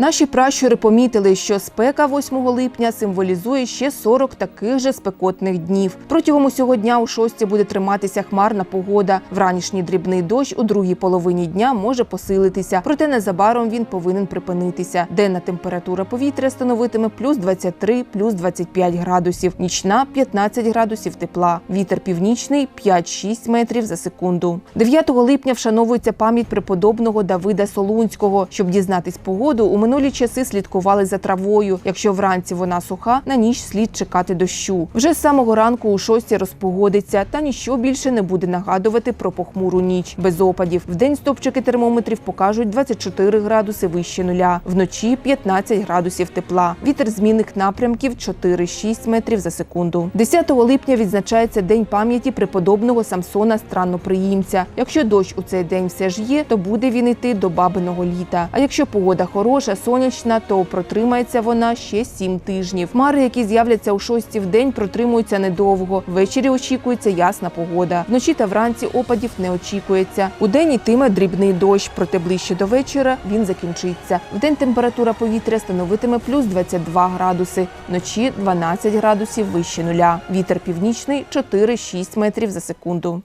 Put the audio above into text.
Наші пращури помітили, що спека 8 липня символізує ще 40 таких же спекотних днів. Протягом усього дня у шості буде триматися хмарна погода. Вранішній дрібний дощ у другій половині дня може посилитися, проте незабаром він повинен припинитися. Денна температура повітря становитиме плюс 23, плюс 25 градусів, нічна 15 градусів тепла. Вітер північний 5-6 метрів за секунду. 9 липня вшановується пам'ять преподобного Давида Солунського. Щоб дізнатись погоду, у минулі часи слідкували за травою. Якщо вранці вона суха, на ніч слід чекати дощу. Вже з самого ранку у шості розпогодиться, та ніщо більше не буде нагадувати про похмуру ніч без опадів. Вдень стопчики термометрів покажуть 24 градуси вище нуля, вночі 15 градусів тепла. Вітер змінних напрямків 4-6 метрів за секунду. 10 липня відзначається день пам'яті преподобного Самсона Странноприїмця. Якщо дощ у цей день все ж є, то буде він йти до бабиного літа. А якщо погода хороша, сонячна, то протримається вона ще 7 тижнів. Хмари, які з'являться у шості в день, протримуються недовго. Ввечері очікується ясна погода. Вночі та вранці опадів не очікується. У день йтиме дрібний дощ, проте ближче до вечора він закінчиться. Вдень температура повітря становитиме плюс 22 градуси, вночі 12 градусів вище нуля. Вітер північний 4-6 метрів за секунду.